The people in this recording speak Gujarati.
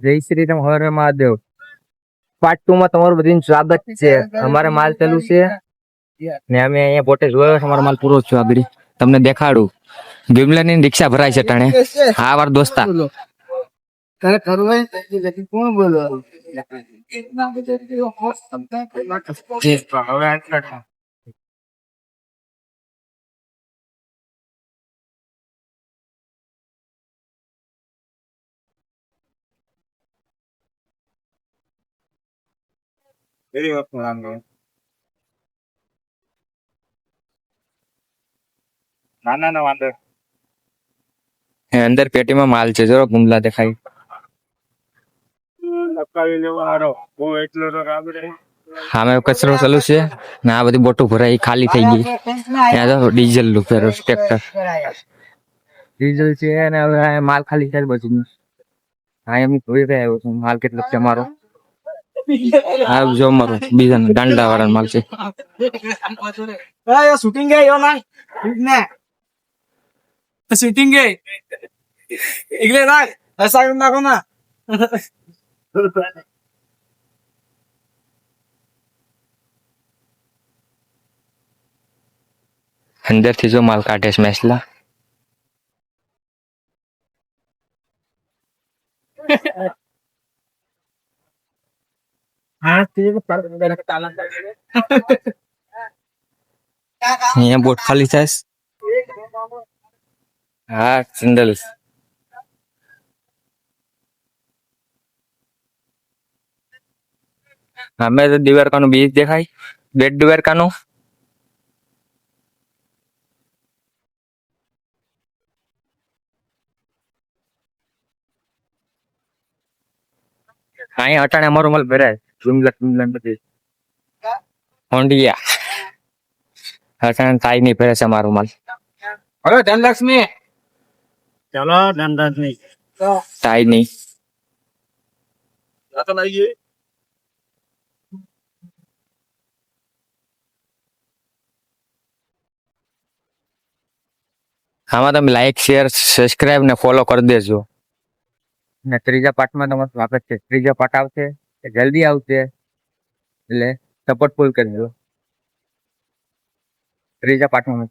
જય શ્રી રામ હર મહાદેવ. પાર્ટ ટુ માં તમારું બધું સ્વાગત છે. અમારે માલ ચાલુ છે. ને અમે અહીંયા પોતે જોયો છે અમારો માલ પૂરો છે આગળ. તમને દેખાડું. ગિમલા ની રિક્ષા ભરાય છે ટાણે. હા વાર દોસ્તા તારે કરવું હોય કોણ બોલો ના ના ના વાંધો અંદર પેટીમાં માલ છે જરો ગુમલા દેખાય. હામે કચરો ચાલુ છે ને આ બધી બોટો ભરાઈ ખાલી થઈ ગઈ. ત્યાં તો ડીઝલનું ફેરો ટ્રેક્ટર. ડીઝલ છે અને હવે માલ ખાલી છે બધું. હા એમ જોઈ રહ્યા આવ્યો છું માલ કેટલો છે મારો હા જો મારો બીજા દાંડા વાળા માલ છે શૂટિંગ ગઈ ના. ને શૂટિંગ ગઈ. એટલે ના હસા નાખો ના. અંદરથી જો માલ કાઢે છે મેસલા. તાલા અહીંયા બોટ ખાલી થાય હા સિંડલ અમે તો દિવારકાનું બીજ દેખાય બેટ દિવારકાનું અહીંયા અટાણે અમારું માલ ભરાય. જુમલા જુમલા બધી. હોંડિયા. અટાણે થાય નહીં ભરે છે મારું માલ. હવે ધનલક્ષ્મી. ચલો ધનલક્ષ્મી. થાય નહીં. આમાં તમે લાઈક શેર સબસ્ક્રાઇબ ને ફોલો કરી દેજો. ને ત્રીજા પાર્ટમાં તમારું સ્વાગત છે. ત્રીજો પાર્ટ આવશે એ જલ્દી આવશે એટલે સપોર્ટ ફૂલ કરજો ત્રીજા પાર્ટમાં